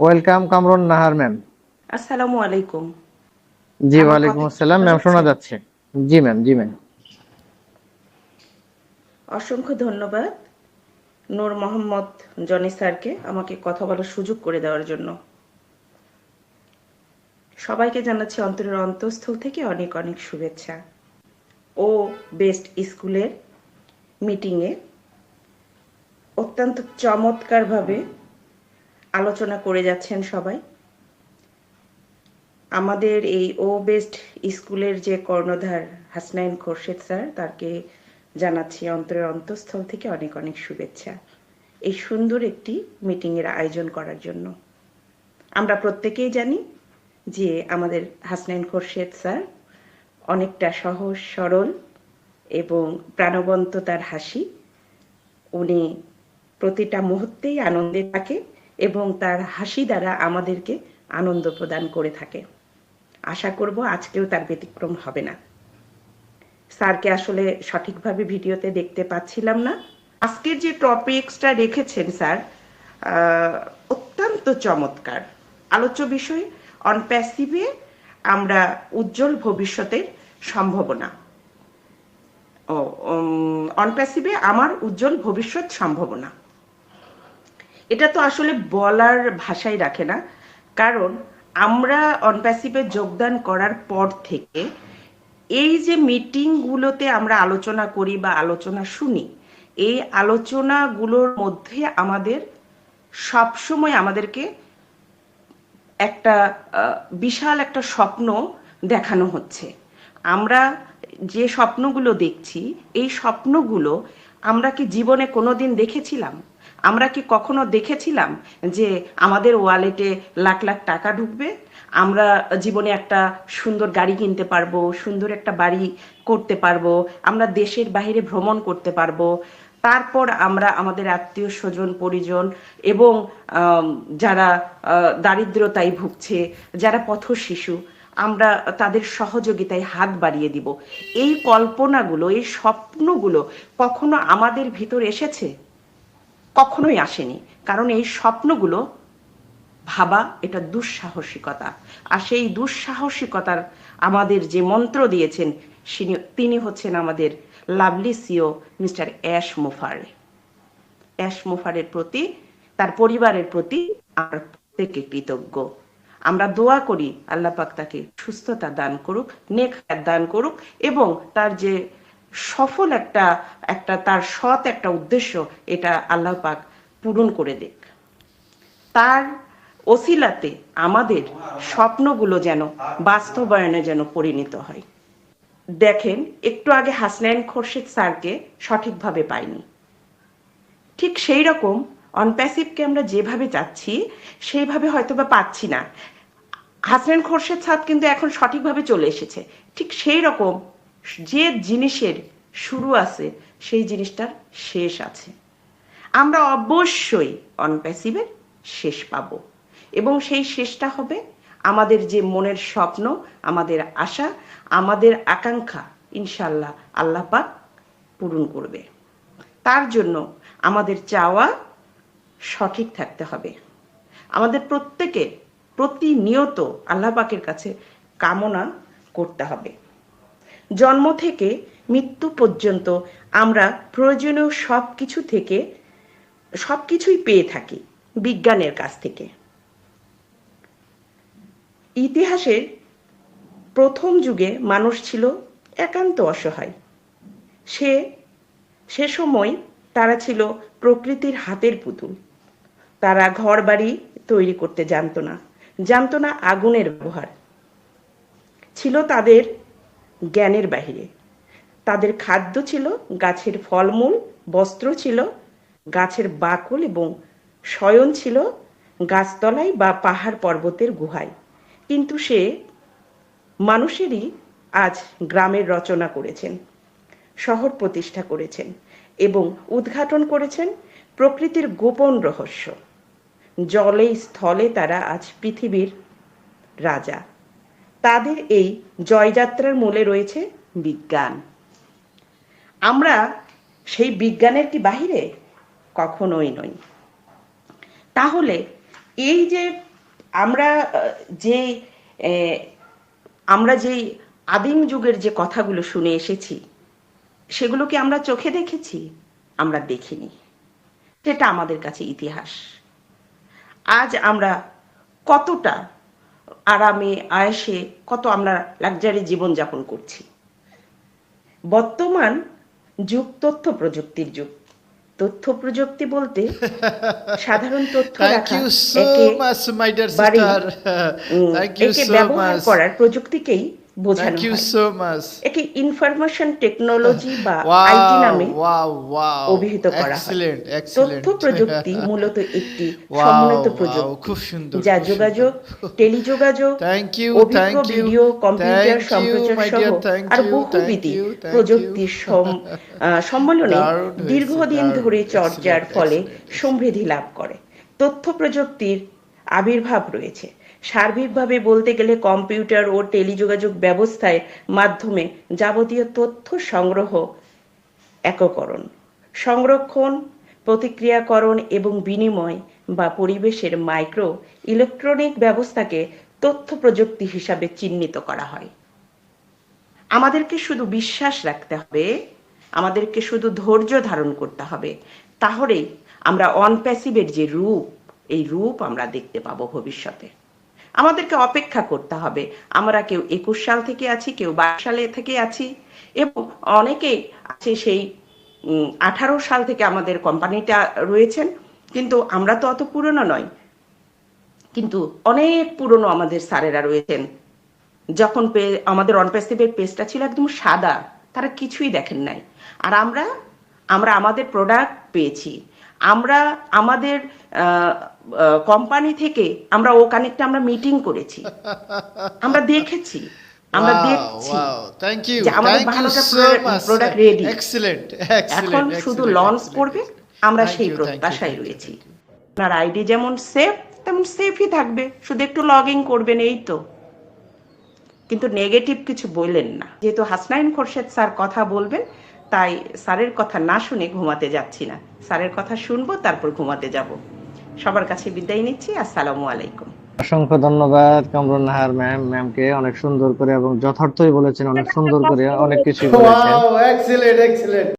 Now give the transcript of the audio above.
Welcome Kamrun Nahar ma'am. আসসালামু আলাইকুম। জি ওয়ালাইকুম আসসালাম ম্যাম শোনা যাচ্ছে? যাচ্ছে। জি ম্যাম জি ম্যাম। অসংখ্য ধন্যবাদ নূর মোহাম্মদ জনি স্যারকে আমাকে কথা বলার সুযোগ করে দেওয়ার জন্য। সবাইকে জানাচ্ছি অন্তরের অন্তঃস্থল থেকে অনেক অনেক শুভেচ্ছা। ও বেস্ট স্কুলের মিটিংয়ে অত্যন্ত চমৎকারভাবে আলোচনা করে যাচ্ছেন সবাই। আমাদের এই ও বেস্ট স্কুলের যে কর্ণধার হাসনাইন খোরশেদ স্যার তাকে জানাচ্ছি অন্তরের অন্তঃস্থল থেকে অনেক অনেক শুভেচ্ছা এই সুন্দর একটি মিটিংয়ের আয়োজন করার জন্য। আমরা প্রত্যেকেই জানি যে আমাদের হাসনাইন খোরশেদ স্যার অনেকটা সহজ, সরল এবং প্রাণবন্ত তার হাসি। উনি প্রতিটা মুহূর্তেই আনন্দে থাকে। এবং তার হাসি দ্বারা আমাদেরকে আনন্দ প্রদান করে থাকে। আশা করব আজকেও তার ব্যতিক্রম হবে না। স্যারকে আসলে সঠিকভাবে ভিডিওতে দেখতে পাচ্ছিলাম না। আজকের যে টপিকসটা রেখেছেন স্যার অত্যন্ত চমৎকার। আলোচ্য বিষয় অন প্যাসিভে আমরা উজ্জ্বল ভবিষ্যতের সম্ভাবনা। ও অন প্যাসিভে আমার উজ্জ্বল ভবিষ্যৎ সম্ভাবনা। এটা তো আসলে বলার ভাষাই রাখে না। কারণ আমরা অনপ্যাসিভে যোগদান করার পর থেকে এই যে মিটিংগুলোতে আমরা আলোচনা করি বা আলোচনা শুনি, এই আলোচনাগুলোর মধ্যে আমাদের সবসময় আমাদেরকে একটা বিশাল একটা স্বপ্ন দেখানো হচ্ছে। আমরা যে স্বপ্নগুলো দেখছি, এই স্বপ্নগুলো আমরা কি জীবনে কোনোদিন দেখেছিলাম? আমরা কি কখনো দেখেছিলাম যে আমাদের ওয়ালেটে লাখ লাখ টাকা ঢুকবে? আমরা জীবনে একটা সুন্দর গাড়ি কিনতে পারব, সুন্দর একটা বাড়ি করতে পারব, আমরা দেশের বাইরে ভ্রমণ করতে পারব। তারপর আমরা আমাদের আত্মীয় স্বজন, পরিজন এবং যারা দারিদ্রতায় ভুগছে, যারা পথ শিশু আমরা তাদের সহযোগিতায় হাত বাড়িয়ে দিব। এই কল্পনাগুলো, এই স্বপ্নগুলো কখনো আমাদের ভিতর এসেছে? কখনোই আসেনি। কারণ এই স্বপ্নগুলো, ভাবা এটা দুঃসাহসিকতা। আর সেই দুঃসাহসিকতার আমাদের যে মন্ত্র দিয়েছেন তিনি হচ্ছেন আমাদের lovely CEO mister Ash Mufar. Ash মুফারের প্রতি, তার পরিবারের প্রতি আমরা প্রত্যেকে কৃতজ্ঞ। আমরা দোয়া করি আল্লাহ পাক তাকে সুস্থতা দান করুক, নেক দান করুক এবং তার যে সফল একটা একটা তার সৎ একটা উদ্দেশ্য এটা আল্লাহ পাক পূরণ করে দেখ তার ওসিলাতে আমাদের স্বপ্নগুলো যেন বাস্তবায়নে যেন পরিণত হয়। দেখেন, একটু আগে হাসনাইন খোরশেদ স্যারকে সঠিকভাবে পাইনি। ঠিক সেই রকম অনপ্যাসিভকে আমরা যেভাবে চাচ্ছি, সেইভাবে হয়তো বা পাচ্ছি না। হাসনাইন খোরশেদ স্যার কিন্তু এখন সঠিকভাবে চলে এসেছে। ঠিক সেই রকম যে জিনিসের শুরু আছে, সেই জিনিসটার শেষ আছে। আমরা অবশ্যই অনপ্যাসিভের শেষ পাব। এবং সেই শেষটা হবে আমাদের যে মনের স্বপ্ন, আমাদের আশা, আমাদের আকাঙ্ক্ষা ইনশাল্লাহ আল্লাহ পাক পূরণ করবে। তার জন্য আমাদের চাওয়া সঠিক থাকতে হবে। আমাদের প্রত্যেকে প্রতিনিয়ত আল্লাহ পাকের কাছে কামনা করতে হবে। জন্ম থেকে মৃত্যু পর্যন্ত আমরা প্রয়োজনীয় সব কিছু থেকে সব কিছুই পেয়ে থাকি বিজ্ঞানের কাছ থেকে। ইতিহাসের প্রথম যুগে মানুষ ছিল একান্ত অসহায়। সে সে সময় তারা ছিল প্রকৃতির হাতের পুতুল। তারা ঘর বাড়ি তৈরি করতে জানতো না জানতো না আগুনের ব্যবহার। ছিল তাদের জ্ঞানের বাহিরে। তাদের খাদ্য ছিল গাছের ফলমূল, বস্ত্র ছিল, গাছের বাকল এবং শয়ন ছিল গাছতলায় বা পাহাড় পর্বতের গুহায়। কিন্তু সে মানুষেরই আজ গ্রামের রচনা করেছেন, শহর প্রতিষ্ঠা করেছেন এবং উদ্ঘাটন করেছেন প্রকৃতির গোপন রহস্য। জলে স্থলে তারা আজ পৃথিবীর রাজা। তাদের এই জয়যাত্রার মূলে রয়েছে বিজ্ঞান। আমরা সেই বিজ্ঞানের কি বাহিরে? কখনোই নই। তাহলে এই যে আমরা যে আমরা যে আদিম যুগের যে কথাগুলো শুনে এসেছি, সেগুলো কি আমরা চোখে দেখেছি? আমরা দেখিনি। সেটা আমাদের কাছে ইতিহাস। আজ আমরা কতটা আরামে আয়েসে কত আমরা লাক্সারি জীবনযাপন করছি। বর্তমান যুগ তথ্য প্রযুক্তির যুগ। তথ্য প্রযুক্তি বলতে সাধারণ তথ্য রাখা একে ব্যবহার করার প্রযুক্তিকেই বোঝানো you হয়। so much. একে ইনফরমেশন টেকনোলজি বা আইটি নামে. অভিহিত করা হয়। তথ্য প্রযুক্তি মূলত একটি সমন্বিত প্রযুক্তি। খুব সুন্দর, যা যোগাযোগ টেলিযোগাযোগ you, অভিজ্ঞ thank you, ভিডিও কম্পিউটার সম্প্রচার সহ আর বহুবিধি প্রযুক্তির সম্মেলনে দীর্ঘদিন ধরে চর্চার ফলে সমৃদ্ধি লাভ করে। তথ্য প্রযুক্তির আবির্ভাব রয়েছে। সার্বিকভাবে বলতে গেলে কম্পিউটার ও টেলিযোগাযোগ ব্যবস্থায় মাধ্যমে যাবতীয় তথ্য সংগ্রহ, এককরণ, সংরক্ষণ, প্রতিক্রিয়াকরণ এবং বিনিময় বা পরিবেশের মাইক্রো ইলেকট্রনিক ব্যবস্থাকে তথ্য প্রযুক্তি হিসাবে চিহ্নিত করা হয়। আমাদেরকে শুধু বিশ্বাস রাখতে হবে, আমাদেরকে শুধু ধৈর্য ধারণ করতে হবে। তাহলেই আমরা অনপ্যাসিভের যে রূপ, এই রূপ আমরা দেখতে পাবো ভবিষ্যতে। আমাদেরকে অপেক্ষা করতে হবে। আমরা কেউ একুশ সাল থেকে আছি, কেউ বাইশ সালে থেকে আছি এবং অনেকে আছে সেই আঠারো সাল থেকে আমাদের কোম্পানিটা রয়েছেন। কিন্তু আমরা তো অত পুরনো নয় কিন্তু অনেক পুরনো আমাদের স্যারেরা রয়েছেন। যখন আমাদের অনপ্যাসিভের পেজটা ছিল একদম সাদা, তারা কিছুই দেখেন নাই। আর আমরা আমরা আমাদের প্রোডাক্ট পেয়েছি। আমরা আমাদের কোম্পানি থেকে আমরা ও কানেক্টে আমরা মিটিং করেছি। আমরা দেখেছি। আমরা দেখছি you, যে আমাদের প্রোডাক্ট রেডি Excellent, এখন শুধু লঞ্চ করবে আমরা সেই প্রত্যাশায় রয়েছি। আপনার আইডি যেমন সেফ তেমন সেফই থাকবে। শুধু একটু লগ ইন করবেন এই তো। কিন্তু নেগেটিভ কিছু বললেন না। যেহেতু হাসনাইন খোরশেদ স্যার কথা বলবেন তাই স্যারের কথা না শুনে ঘুমাতে যাচ্ছি না। স্যারের কথা শুনব তারপর ঘুমাতে যাব। সবার কাছে বিদায় নিচ্ছি আসসালামু আলাইকুম। অসংখ্য ধন্যবাদ কামরুন নাহার ম্যাম। ম্যামকে অনেক সুন্দর করে এবং যথার্থই বলেছেন অনেক সুন্দর করে অনেক কিছু বলেছেন.